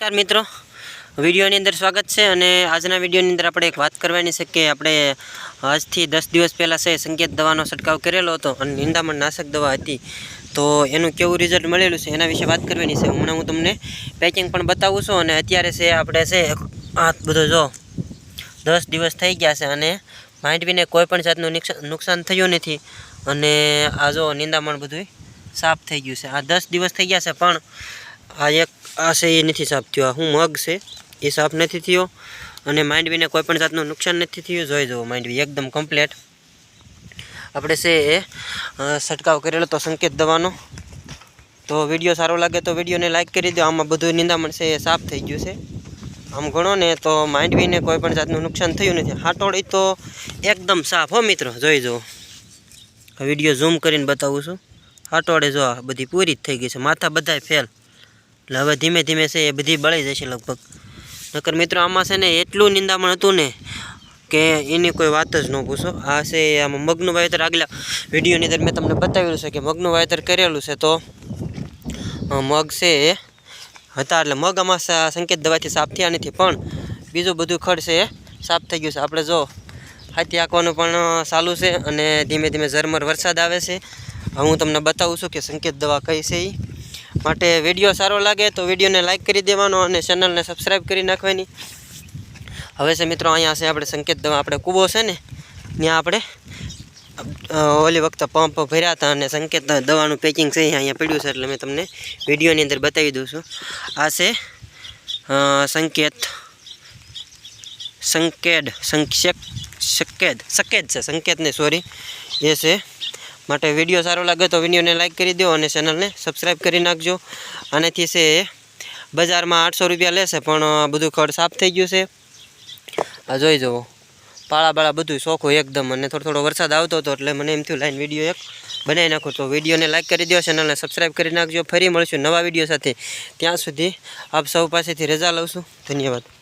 નમસ્કાર મિત્રો. વિડીયોની અંદર સ્વાગત છે અને આજના વિડીયોની અંદર આપણે એક વાત કરવાની છે કે આપણે આજથી દસ દિવસ પહેલાં છે સંકેત દવાનો છંટકાવ કરેલો હતો અને નિંદામણ નાશક દવા હતી. તો એનું કેવું રિઝલ્ટ મળેલું છે એના વિશે વાત કરવાની છે. હમણાં હું તમને પેકિંગ પણ બતાવું છું અને અત્યારે છે આપણે છે આ બધો જો દસ દિવસ થઈ ગયા છે અને માંડવીને કોઈ પણ જાતનું નુકસાન થયું નથી. અને આ જો નિંદામણ બધું સાફ થઈ ગયું છે. આ દસ દિવસ થઈ ગયા છે પણ આ એક, આ છે એ નથી સાફ થયો. આ હું મગ છે એ સાફ નથી થયો. અને માંડવીને કોઈ પણ જાતનું નુકસાન નથી થયું. જોઈ જુઓ, માંડવી એકદમ કમ્પ્લેટ આપણે છે એ છંટકાવ કરેલો તો સંકેત દવાનો. તો વીડિયો સારો લાગે તો વિડીયોને લાઇક કરી દો. આમાં બધું નિંદામણ છે એ સાફ થઈ ગયું છે. આમ ગણો ને તો માંડવીને કોઈ પણ જાતનું નુકસાન થયું નથી. હાટોળી તો એકદમ સાફ હો મિત્રો. જોઈ જુઓ. વીડિયો ઝૂમ કરીને બતાવું છું. હાટોળે જો બધી પૂરી જ થઈ ગઈ છે. માથા બધાય ફેલ એટલે હવે ધીમે ધીમે છે એ બધી બળી જશે લગભગ. નકર મિત્રો, આમાં છે ને એટલું નિંદામણ હતું ને કે એની કોઈ વાત જ ન પૂછો. આ છે આમાં મગનું વાવેતર. આગલા વિડીયોની અંદર મેં તમને બતાવેલું છે કે મગનું વાવેતર કરેલું છે તો મગ છે હતા. એટલે મગ આમાં સંકેત દવાથી સાફ થયા નથી. પણ બીજું બધું ખડ છે એ સાફ થઈ ગયું છે. આપણે જો હાથી આંકવાનું પણ ચાલુ છે અને ધીમે ધીમે ઝરમર વરસાદ આવે છે. હું તમને બતાવું છું કે સંકેત દવા કઈ છે એ માટે વીડિયો સારો લાગે તો વિડીયોને લાઇક કરી દેવાનો અને ચેનલને સબસ્ક્રાઈબ કરી નાખવાની. હવે છે મિત્રો, અહીંયા છે આપણે સંકેત દવા, આપણે કૂવો છે ને, ત્યાં આપણે ઓલી વખતે પંપ ભર્યા હતા અને સંકેત દવાનું પેકિંગ છે, અહીંયા પડ્યું છે, એટલે મેં તમને વિડીયોની અંદર બતાવી દઉં છું. આ છે સંકેત સંકેડ સંકેત સકેદ છે સંકેત ને સોરી એ છે માટે વીડિયો સારો લાગે તો વિડીયોને લાઈક કરી દો અને ચેનલને સબસ્ક્રાઈબ કરી નાખજો. આનાથી છે બજારમાં આઠસો રૂપિયા લેશે, પણ બધું ખડ સાફ થઈ ગયું છે. આ જોઈ જુઓ. પાળા બાળા બધું હોય એકદમ અને થોડો થોડો વરસાદ આવતો હતો એટલે મને એમ થયું, લાઈન વીડિયો એક બનાવી નાખો. તો વિડીયોને લાઈક કરી દો, ચેનલને સબસ્ક્રાઈબ કરી નાખજો. ફરી મળશું નવા વીડિયો સાથે. ત્યાં સુધી આપ સૌ પાસેથી રજા લઉં છું. ધન્યવાદ.